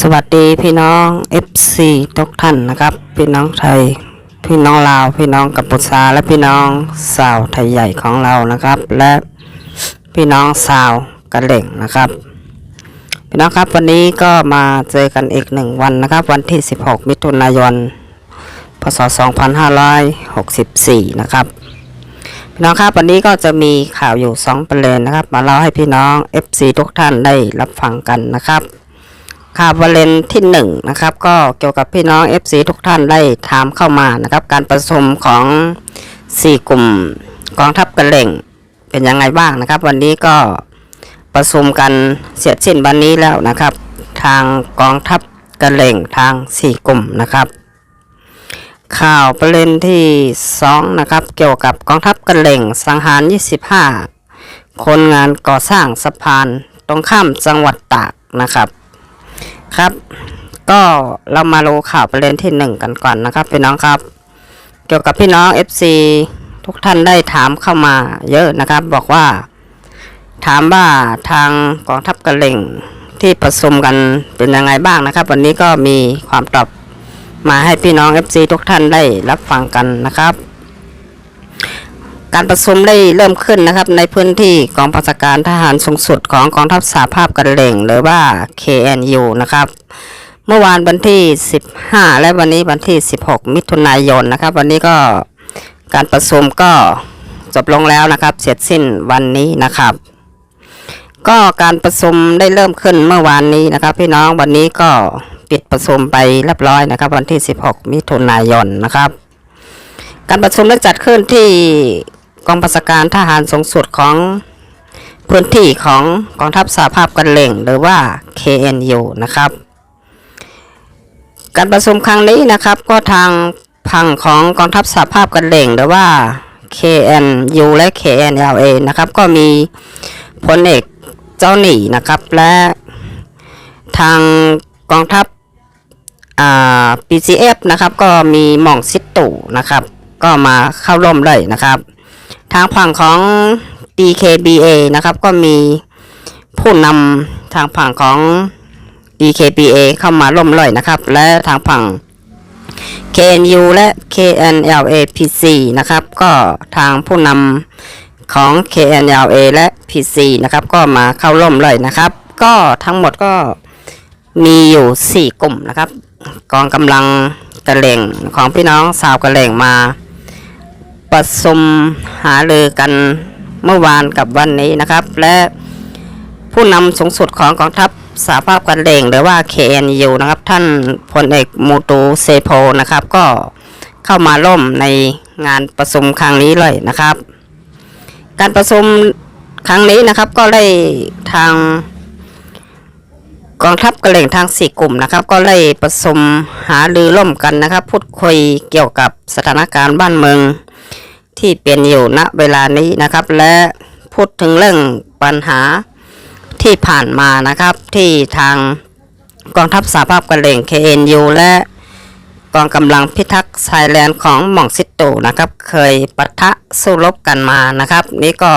สวัสดีพี่น้อง FC ทุกท่านนะครับ พี่น้องไทย พี่น้องลาว พี่น้องกัมพูชาและพี่น้องสาวไทยใหญ่ของเรานะครับ และพี่น้องสาวกะเหล่งนะครับ พี่น้องครับวันนี้ก็มาเจอกันอีกหนึ่งวันนะครับ วันที่ 16 มิถุนายน พศ 2564 นะครับพี่น้องครับวันนี้ก็จะมีข่าวอยู่ 2 ประเด็นนะครับ มาเล่าให้พี่น้อง FC ทุกท่านได้รับฟังกันนะครับ ข่าวประเด็นที่หนึ่งนะครับก็เกี่ยวกับพี่น้อง FC ทุกท่านได้ถามเข้ามานะครับ การประชุมของ 4 กลุ่มกองทัพกระเหล่งเป็นยังไงบ้างนะครับ วันนี้ก็ประชุมกันเสร็จสิ้นวันนี้แล้วนะครับ ทางกองทัพกระเหล่งทาง 4 กลุ่มนะครับ ข่าวประเด็นที่2นะครับเกี่ยวกับกองทัพกระเหล่งสังหาร 25 คนงานก่อสร้างสะพานตรงข้ามจังหวัดตากนะครับ ครับ ก็เรามาดูข่าวประเด็นที่หนึ่งกันก่อนนะครับพี่น้องครับ เกี่ยวกับพี่น้อง FC ทุกท่านได้ถามเข้ามาเยอะนะครับ บอกว่า ถามว่าทางกองทัพกระเหล่งที่ประชุมกันเป็นยังไงบ้างนะครับ วันนี้ก็มีความตอบมาให้พี่น้อง FC ทุกท่านได้รับฟังกันนะครับ การประชุมได้เริ่มขึ้นนะครับ ในพื้นที่กองบัญชาการทหารสูงสุดของกองทัพสหภาพกระเหล่งหรือว่า KNU นะครับเมื่อวานวันที่ 15 และวันนี้วันที่ 16 มิถุนายนนะครับ วันนี้ก็การประชุมก็จบลงแล้วนะครับ เสร็จสิ้นวันนี้นะครับ ก็การประชุมได้เริ่มขึ้นเมื่อวานนี้นะครับ พี่น้องวันนี้ก็ปิดประชุมไปเรียบร้อยนะครับ วันที่ 16 มิถุนายนนะครับ การประชุมได้จัดขึ้นที่ กองบัญชาการทหารสูงสุดของพื้นที่ของกองทัพสหภาพกันเหล่งหรือว่า KNU นะครับ การประชุมครั้งนี้นะครับก็ทางพังของกองทัพสหภาพกันเหล่งหรือว่า KNU และ KNLA นะครับก็มีพลเอกเจ้าหนีนะครับและทางกองทัพอ่า PCF นะครับก็มีหม่องซิตุนะครับ ก็มาเข้าร่วมเลยนะครับ ทางฝั่งของ DKBA นะครับก็มีผู้นำทางฝั่งของ DKBA เข้ามาร่วมเลยนะครับ และทางฝั่ง KNU และ KNLA PC นะครับ ก็ทางผู้นำของ KNLA และ PC นะครับ ก็มาเข้าร่วมเลยนะครับ ก็ทั้งหมดก็มีอยู่ 4 กลุ่มนะครับ กองกำลังกระเลงของพี่น้องสาวกระเลงมา ประชุมหาเรือกันเมื่อวานกับวันนี้นะครับ และผู้นำสูงสุดของกองทัพสหภาพกันเล่งหรือว่า KNU นะครับ ท่านพลเอกมูตูเซโพนะครับ ก็เข้ามาร่วมในงานประชุมครั้งนี้เลยนะครับ การประชุมครั้งนี้นะครับก็ได้ทางกองทัพกระเหล่งทางสี่กลุ่มนะครับ ก็ได้ประชุมหารือร่วมกันนะครับ พูดคุยเกี่ยวกับสถานการณ์บ้านเมือง ที่เป็นอยู่ณเวลานี้นะครับ และพูดถึงเรื่องปัญหาที่ผ่านมานะครับที่ทางกองทัพสหภาพกระเหล่ง KNU และกองกำลังพิทักษ์ชายแดนของหม่องซิตูนะครับ เคยปะทะสู้รบกันมานะครับ นี่ก็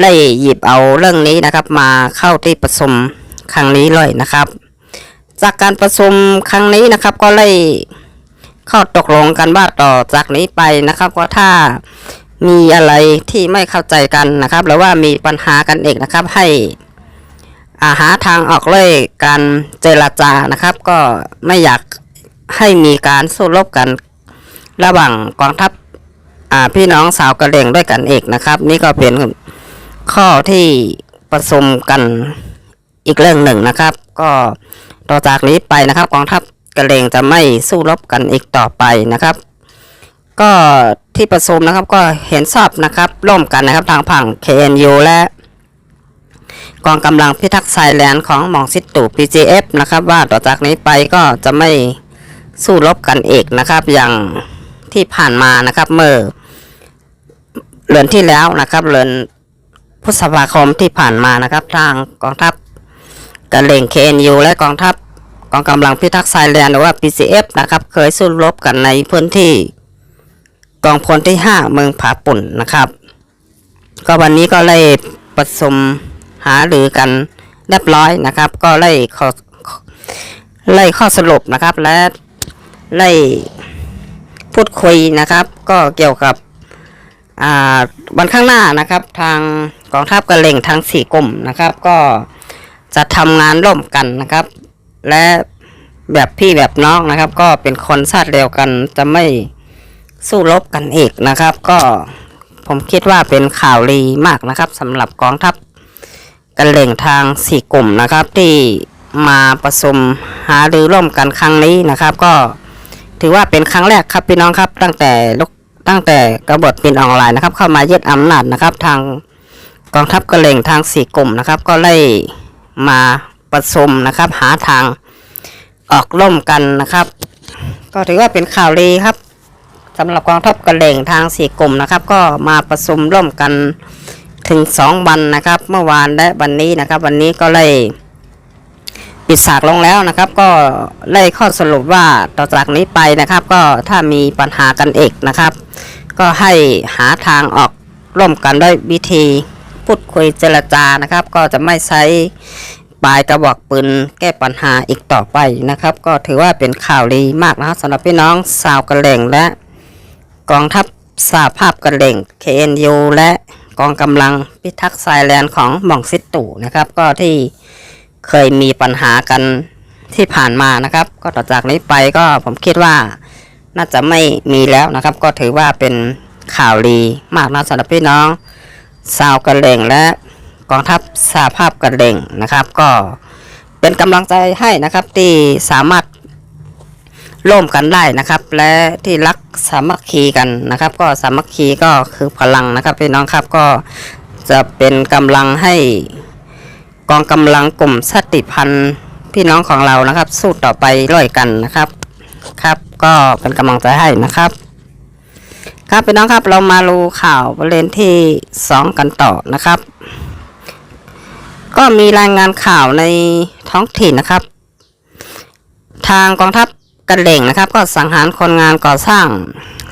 ได้หยิบเอาเรื่องนี้นะครับ มาเข้าที่ประชุมครั้งนี้เลยนะครับ จากการประชุมครั้งนี้นะครับก็เลย ข้าตกลงกันว่าต่อจากนี้ไปนะครับก็ถ้ามีอะไรที่ไม่เข้าใจกันนะครับ หรือว่ามีปัญหากันเองนะครับ ให้อาหาทางออกเลยการเจรจานะครับ ก็ไม่อยากให้มีการสู้รบกัน ระหว่างกองทัพพี่น้องสาวกระเหล่งด้วยกันเองนะครับ นี่ก็เป็นข้อที่ประชุมกันอีกเรื่องหนึ่งนะครับ ก็ต่อจากนี้ไปนะครับกองทัพ กระเลงจะไม่สู้รบกันอีกต่อไปนะครับ ก็ที่ประชุมนะครับก็เห็นชอบนะครับร่วมกันนะครับทางฝั่ง KNU และกองกำลังพิทักษ์ชายแดนของหมองซิตู PGF นะครับ ว่าต่อจากนี้ไปก็จะไม่สู้รบกันอีกนะครับ อย่างที่ผ่านมานะครับเมื่อเดือนที่แล้วนะครับเดือนพฤษภาคมที่ผ่านมานะครับ ทางกองทัพกระเหล่ง KNU และกองทัพ กองกำลังพิทักษ์ชายแดนหรือว่า PCF นะครับ เคยสู้รบกันในพื้นที่ กองพลที่ 5 เมืองผาปุ่นนะครับ ก็วันนี้ก็เลยประชุมหาหรือกันเรียบร้อยนะครับ ก็เลยขอไล่ข้อสรุปนะครับและไล่พูดคุยนะครับ ก็เกี่ยวกับวันข้างหน้านะครับ ทางกองทัพกระเล่งทางสี่กลุ่มนะครับ ก็จะทำงานร่วมกันนะครับ และแบบพี่แบบน้องนะครับ ก็เป็นคนชาติเดียวกันจะไม่สู้รบกันอีกนะครับ ก็ผมคิดว่าเป็นข่าวดีมากนะครับสำหรับกองทัพกระเหล่งทางสี่กลุ่มนะครับ ที่มาประชุมหารือร่วมกันครั้งนี้นะครับ ก็ถือว่าเป็นครั้งแรกครับพี่น้องครับตั้งแต่ลกตั้งแต่กบฏปินออนไลน์นะครับ เข้ามายึดอำนาจนะครับ ทางกองทัพกระเหล่งทางสี่กลุ่มนะครับ ก็ไล่มา ประชุมนะครับ หาทางออกร่วมกันนะครับ ก็ถือว่าเป็นข่าวดีครับสำหรับกองทัพกระเหล่งทางสี่กลุ่มนะครับ ก็มาประชุมร่วมกันถึงสองวันนะครับ เมื่อวานและวันนี้นะครับ วันนี้ก็ไล่ปิดฉากลงแล้วนะครับ ก็ไล่ข้อสรุปว่าต่อจากนี้ไปนะครับ ก็ถ้ามีปัญหากันเอกนะครับ ก็ให้หาทางออกร่วมกันด้วยวิธีพูดคุยเจรจานะครับ ก็จะไม่ใช้ ปลายกระบอกปืนแก้ปัญหาอีกต่อไปนะครับ ก็ถือว่าเป็นข่าวดีมากนะครับสำหรับพี่น้องชาวกระเหล่งและ กองทัพสาภาพกระเหล่ง KNU และกองกำลังพิทักษ์ชายแดนของหม่องซิตู่นะครับ ก็ที่เคยมีปัญหากันที่ผ่านมานะครับ ก็ต่อจากนี้ไปก็ผมคิดว่าน่าจะไม่มีแล้วนะครับ ก็ถือว่าเป็นข่าวดีมากนะสำหรับพี่น้องชาวกระเหล่งและ กองทัพสาภาพกระเหล่งนะครับ ก็เป็นกำลังใจให้นะครับที่สามารถร่วมกันได้นะครับ และที่รักสามัคคีกันนะครับ ก็สามัคคีก็คือพลังนะครับพี่น้องครับก็จะเป็นกำลังให้กองกำลังกลุ่มสติพันธ์พี่น้องของเรานะครับ สู้ต่อไปร่อยกันนะครับครับ ก็เป็นกำลังใจให้นะครับครับพี่น้องครับเรามาดูข่าวประเด็นที่สองกันต่อนะครับ ก็มีรายงานข่าวในท้องถิ่นนะครับ ทางกองทัพกระเหล่งนะครับ ก็สังหารคนงานก่อสร้าง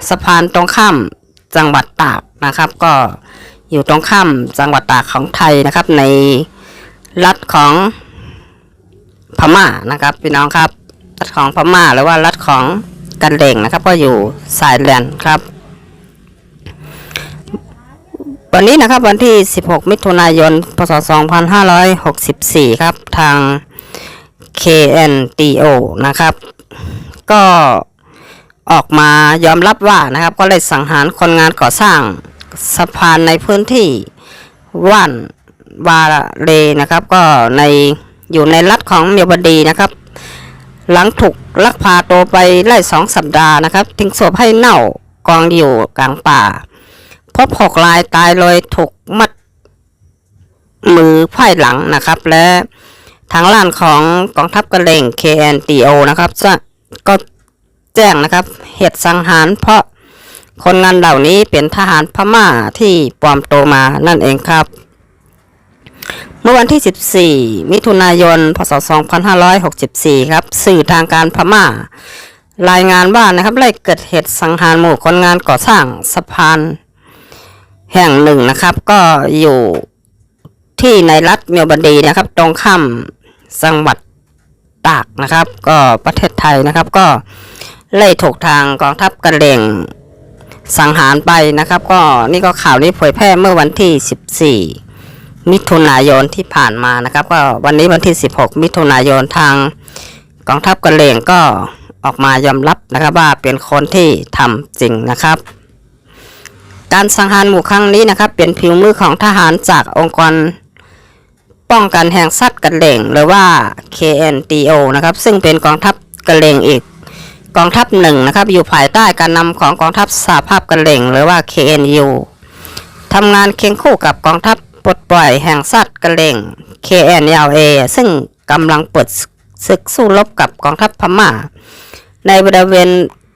สะพานตรงข้ามจังหวัดตากนะครับ ก็อยู่ตรงข้ามจังหวัดตากของไทยนะครับ ในรัฐของพม่านะครับพี่น้องครับรัฐของพม่าหรือว่ารัฐของกระเหล่งนะครับ ก็อยู่สายแลนครับ วันนี้นะครับวันที่ 16 มิถุนายน พศ 2564 ครับ ทาง KNDO นะครับ ก็ออกมายอมรับว่านะครับ ก็เลยสังหารคนงานก่อสร้างสะพานในพื้นที่ว่านวาเลนะครับ ก็ในอยู่ในรัฐของเมียวดีนะครับ หลังถูกลักพาตัวไปไล่สองสัปดาห์นะครับ ทิ้งศพให้เน่ากองอยู่กลางป่า พบหกรายตายเลยถูกมัดมือไพ่หลังนะครับ และทางล้านของกองทัพกระเล่ง KNTO นะครับก็แจ้งนะครับ เหตุสังหารเพราะคนงานเหล่านี้เป็นทหารพม่าที่ปลอมตัวมานั่นเองครับ เมื่อวันที่ 14 มิถุนายน พศ 2564 ครับ สื่อทางการพม่า รายงานว่านะครับได้เกิดเหตุสังหารหมู่คนงานก่อสร้างสะพาน แห่งหนึ่งนะครับ ก็อยู่ที่ในรัฐเมียวดีนะครับ ตรงข้ามจังหวัดตากนะครับ ก็ประเทศไทยนะครับ ก็ไล่ถูกทางกองทัพกระเหล่งสังหารไปนะครับ ก็นี่ก็ข่าวนี้เผยแพร่เมื่อวันที่ 14 มิถุนายนที่ผ่านมานะครับ ก็วันนี้วันที่ 16 มิถุนายนทางกองทัพกระเหล่งก็ออกมายอมรับนะครับว่าเป็นคนที่ทำจริงนะครับ การสังหารหมู่ครั้งนี้นะครับ เป็นผิวมือของทหารจากองค์กรป้องกันแห่งสัตว์กระเหล่งหรือว่า KNTO นะครับ ซึ่งเป็นกองทัพกระเหล่งอีกกองทัพหนึ่งนะครับ อยู่ภายใต้การนำของกองทัพสหภาพกระเหล่งหรือว่า KNU ทำงานเคียงคู่กับกองทัพปลดปล่อยแห่งสัตว์กระเหล่ง KNLA ซึ่งกำลังเปิดศึกสู้รบกับกองทัพพม่า ในบริเวณ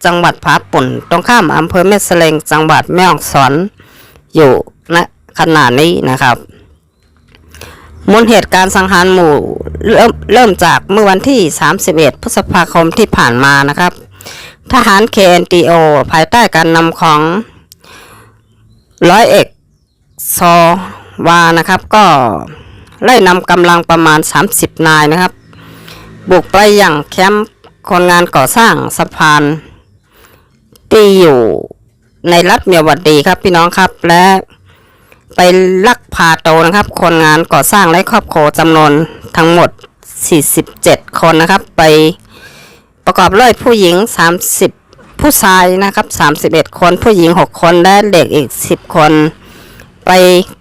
จังหวัดผาปุ่น ตรงข้ามอำเภอแม่สเลงจังหวัดแม่ฮ่องสอนอยู่ณขณะนี้นะครับมูลเหตุการณ์สังหารหมู่เริ่มเริ่มจากเมื่อวันที่ 31 พฤษภาคมที่ผ่านมานะครับ ทหาร KNTO ภายใต้การนำของร้อยเอกซอวานะครับ ก็ไล่นำกำลังประมาณ 30 นายนะครับ บุกไปอย่างแคมป์คนงานก่อสร้างสะพาน ที่อยู่ในรัฐเมียวดีครับพี่น้องครับและไปลักพาตัวนะครับ คนงานก่อสร้างและครอบครัวจำนวนทั้งหมด 47 คนนะครับ ไปประกอบด้วยผู้หญิง 30 ผู้ชายนะครับ 31 คนผู้หญิง 6 คนและเด็กอีก 10 คน ไป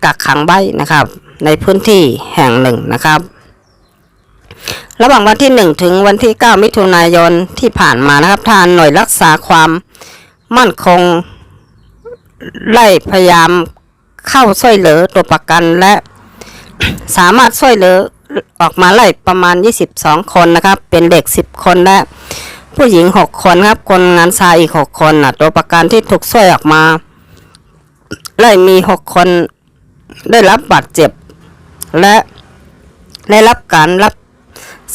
กักขังไว้นะครับ ในพื้นที่แห่งหนึ่งนะครับ ระหว่างวันที่ 1 ถึงวันที่ 9 มิถุนายนที่ผ่านมานะครับทางหน่วยรักษาความ มั่นคง ไล่พยายามเข้าช่วยเหลือตัวประกันและ สามารถช่วยเหลือออกมาไล่ประมาณ 22 คนนะครับ เป็นเด็ก 10 คนและ ผู้หญิง 6 คนครับ คนงานชายอีก 6 คนนะตัวประกันที่ถูกช่วยออกมาไล่มี 6 คนได้รับบาดเจ็บ และได้รับการรับ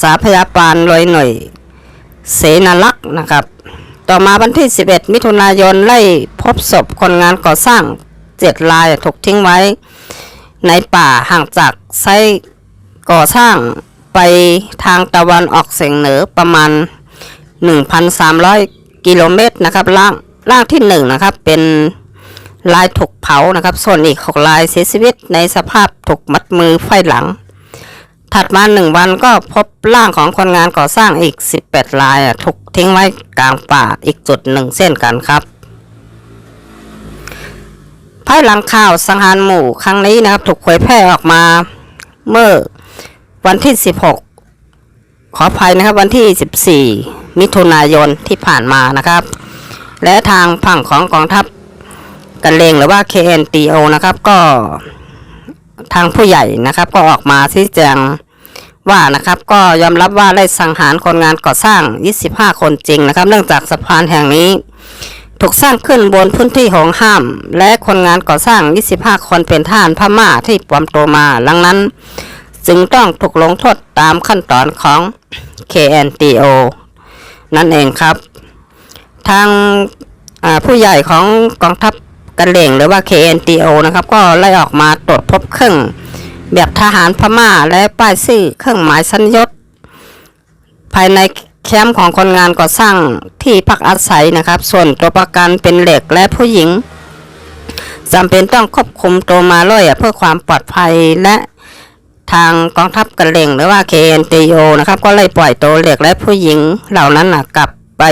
สาพยาบาลโดยหน่วยเสนาลักษ์นะครับ ต่อมาวันที่ 11 มิถุนายนไล่พบศพคนงานก่อสร้างเจ็ดรายถูกทิ้งไว้ ในป่าห่างจากไซต์ก่อสร้างไปทางตะวันออกเฉียงเหนือประมาณ 1,300 กิโลเมตรนะครับล่างล่างที่หนึ่งนะครับเป็นลายถูกเผานะครับ ส่วนอีกหกลายเสียชีวิตในสภาพถูกมัดมือไฟหลัง ถัดมาหนึ่งวันก็พบร่างของคนงานก่อสร้างอีก 18ลายถูกทิ้งไว้กลางป่าอีกจุดหนึ่งเส้นกันครับ ภายหลังข่าวสังหารหมู่ครั้งนี้นะครับถูกเผยแพร่ออกมาเมื่อวันที่ 16 ขออภัยนะครับวันที่ 14 มิถุนายนที่ผ่านมานะครับ และทางฝั่งของกองทัพกันเลงหรือว่า KNTO นะครับก็ ทางผู้ใหญ่นะครับ ก็ออกมาชี้แจงว่านะครับก็ยอมรับว่าได้สังหารคนงานก่อสร้าง 25 คนจริงนะครับ เนื่องจากสะพานแห่งนี้ ถูกสร้างขึ้นบนพื้นที่ของห้าม และคนงานก่อสร้าง 25 คนเป็นทหารพม่าที่ปลอมตัวมาดังนั้น จึงต้องถูกลงโทษตามขั้นตอนของ KNTO นั่นเองครับ ทางผู้ใหญ่ของกองทัพ กันเหล่งหรือว่า KNTO นะครับ ก็ไล่ออกมาตรวจพบเครื่องแบบทหารพม่าและป้ายชื่อเครื่องหมายสัญยศภายในแคมป์ของคนงานก่อสร้างที่พักอาศัยนะครับ ส่วนตัวประกันเป็นเหล็กและผู้หญิงจำเป็นต้องควบคุมตัวมาล่อยเพื่อความปลอดภัยและทางกองทัพกระเหล่งหรือว่า KNTO นะครับ ก็เลยปล่อยตัวเหล็กและผู้หญิงเหล่านั้นนะกลับไป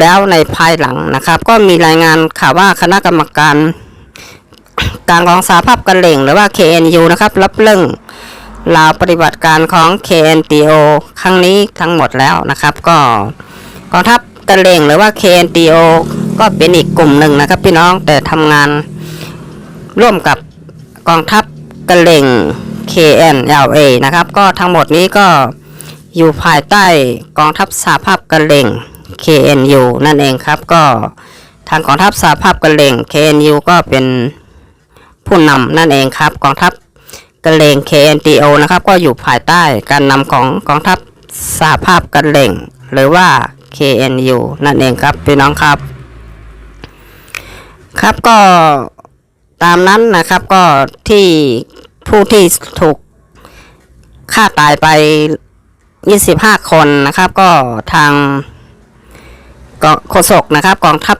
แล้วในภายหลังนะครับ ก็มีรายงานข่าวว่าคณะกรรมการการกองสาภาพกระเหล่งหรือว่า KNU นะครับ รับเรื่องลาวปฏิบัติการของ KNTO ครั้งนี้ทั้งหมดแล้วนะครับ ก็กองทัพกระเหล่งหรือว่า KNTO ก็เป็นอีกกลุ่มหนึ่งนะครับ พี่น้องแต่ทำงานร่วมกับกองทัพกระเหล่ง KNLA นะครับ ก็ทั้งหมดนี้ก็อยู่ภายใต้กองทัพสาภาพกระเหล่ง KNU นั่นเองครับก็ทางกองทัพสาภาพกระเหลง KNU ก็เป็นผู้นำนั่นเองครับกองทัพกระเหลง KNTO นะครับก็อยู่ภายใต้การนำของกองทัพสาภาพกระเหลงหรือว่า KNU นั่นเองครับพี่น้องครับ ครับก็ตามนั้นนะครับก็ที่ผู้ที่ถูกฆ่าตายไป 25 คนนะครับ ก็ทาง กโฆษกนะครับกองทัพ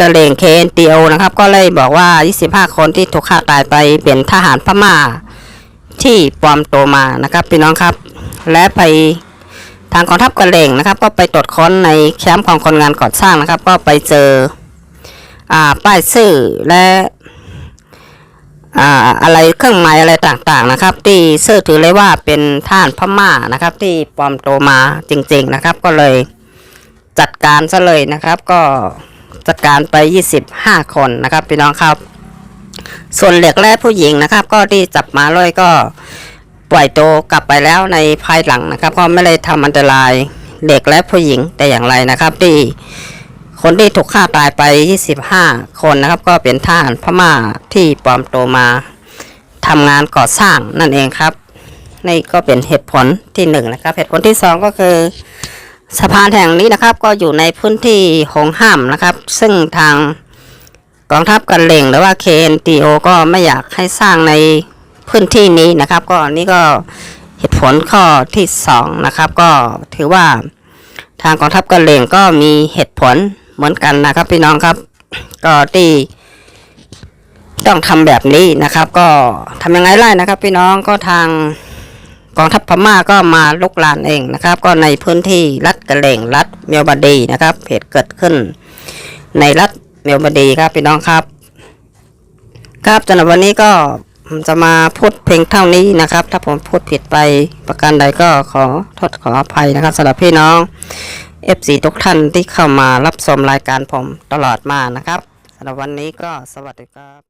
กระเหล่ง KNTO นะครับก็เลยบอกว่า 25 คนที่ถูกฆ่าตายไปเป็นทหารพม่า ที่ปลอมตัวมานะครับพี่น้องครับ และไปทางกองทัพกระเหล่งนะครับ ก็ไปตรวจค้นในแคมป์ของคนงานก่อสร้างนะครับ ก็ไปเจออ่าป้ายชื่อและอ่าอะไรเครื่องหมายอะไรต่างๆนะครับ ที่เชื่อถือเลยว่าเป็นท่านพม่านะครับ ที่ปลอมตัวมาจริง ๆนะครับ ก็เลย จัดการซะเลยนะครับ ก็จัดการไป 25 คนนะครับพี่น้องครับ ส่วนเหล็กและผู้หญิงนะครับ ก็ที่จับมาเลยก็ปล่อยตัวกลับไปแล้วในภายหลังนะครับ ก็ไม่ได้ทำอันตรายเด็กและผู้หญิงแต่อย่างไรนะครับที่คนที่ถูกฆ่าตายไป 25 คนนะครับ ก็เป็นทหารพม่าที่ปลอมตัวมาทำงานก่อสร้างนั่นเองครับนี่ก็เป็นเหตุผลที่หนึ่งนะครับเหตุผลที่สองก็คือ สะพานแห่งนี้นะครับก็อยู่ในพื้นที่หงห้ามนะครับ ซึ่งทางกองทัพกันเหล่งหรือว่า KNTO ก็ไม่อยากให้สร้างในพื้นที่นี้นะครับ ก็นี่ก็เหตุผลข้อที่สองนะครับก็ถือว่าทางกองทัพกะเล่งก็มีเหตุผลเหมือนกันนะครับ พี่น้องครับก็ที่ต้องทำแบบนี้นะครับ ก็ทำยังไงไล่นะครับ พี่น้องก็ทาง กองทัพพม่าก็มาลุกลานเองนะครับ ก็ในพื้นที่รัฐกระเหรี่ยงรัฐเมียวบดีนะครับเหตุเกิดขึ้น ในรัฐเมียวบดีครับพี่น้องครับ ครับสำหรับวันนี้ก็จะมาพูดเพียงเท่านี้นะครับ ถ้าผมพูดผิดไปประการใดก็ขอโทษขออภัยนะครับสำหรับพี่น้อง FC ทุกท่านที่เข้ามารับชมรายการผมตลอดมานะครับสำหรับวันนี้ก็สวัสดีครับ